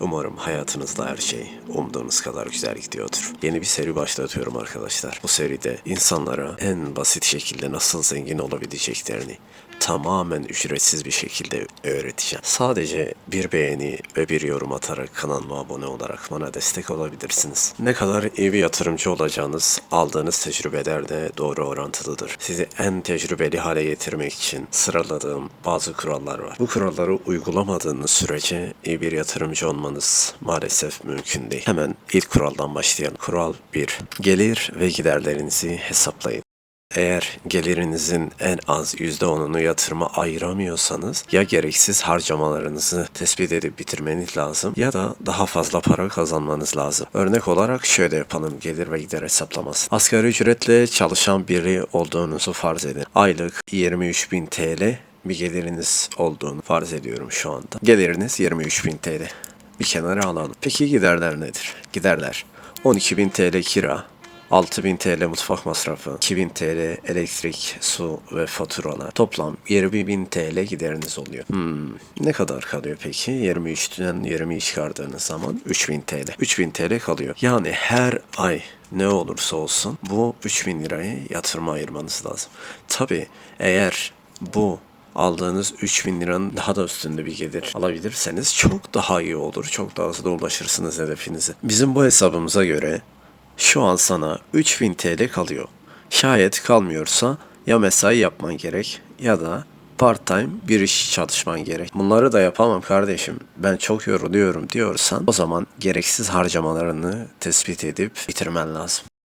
Umarım hayatınızda her şey umduğunuz kadar güzel gidiyordur. Yeni bir seri başlatıyorum arkadaşlar. Bu seride insanlara en basit şekilde nasıl zengin olabileceklerini tamamen ücretsiz bir şekilde öğreteceğim. Sadece bir beğeni ve bir yorum atarak kanalıma abone olarak bana destek olabilirsiniz. Ne kadar iyi bir yatırımcı olacağınız aldığınız tecrübelerle doğru orantılıdır. Sizi en tecrübeli hale getirmek için sıraladığım bazı kurallar var. Bu kuralları uygulamadığınız sürece iyi bir yatırımcı olmanız maalesef mümkün değil. Hemen ilk kuraldan başlayalım. Kural 1. Gelir ve giderlerinizi hesaplayın. Eğer gelirinizin en az %10'unu yatırıma ayıramıyorsanız ya gereksiz harcamalarınızı tespit edip bitirmeniz lazım ya da daha fazla para kazanmanız lazım. Örnek olarak şöyle yapalım gelir ve gider hesaplaması. Asgari ücretle çalışan biri olduğunuzu farz edin. Aylık 23.000 TL bir geliriniz olduğunu farz ediyorum şu anda. Geliriniz 23.000 TL. Bir kenara alalım. Peki giderler nedir? Giderler 12.000 TL kira, 6000 TL mutfak masrafı, 2000 TL elektrik, su ve faturalar. Toplam 20.000 TL gideriniz oluyor. Hmm, ne kadar kalıyor peki? 23'ten 20'yi çıkardığınız zaman 3000 TL. 3000 TL kalıyor. Yani her ay ne olursa olsun bu 3000 lirayı yatırıma ayırmanız lazım. Tabi eğer bu aldığınız 3000 liranın daha da üstünde bir gelir alabilirseniz çok daha iyi olur. Çok daha hızlı ulaşırsınız hedefinize. Bizim bu hesabımıza göre şu an sana 3000 TL kalıyor. Şayet kalmıyorsa ya mesai yapman gerek ya da part time bir iş çalışman gerek. Bunları da yapamam kardeşim. Ben çok yoruluyorum diyorsan o zaman gereksiz harcamalarını tespit edip bitirmen lazım.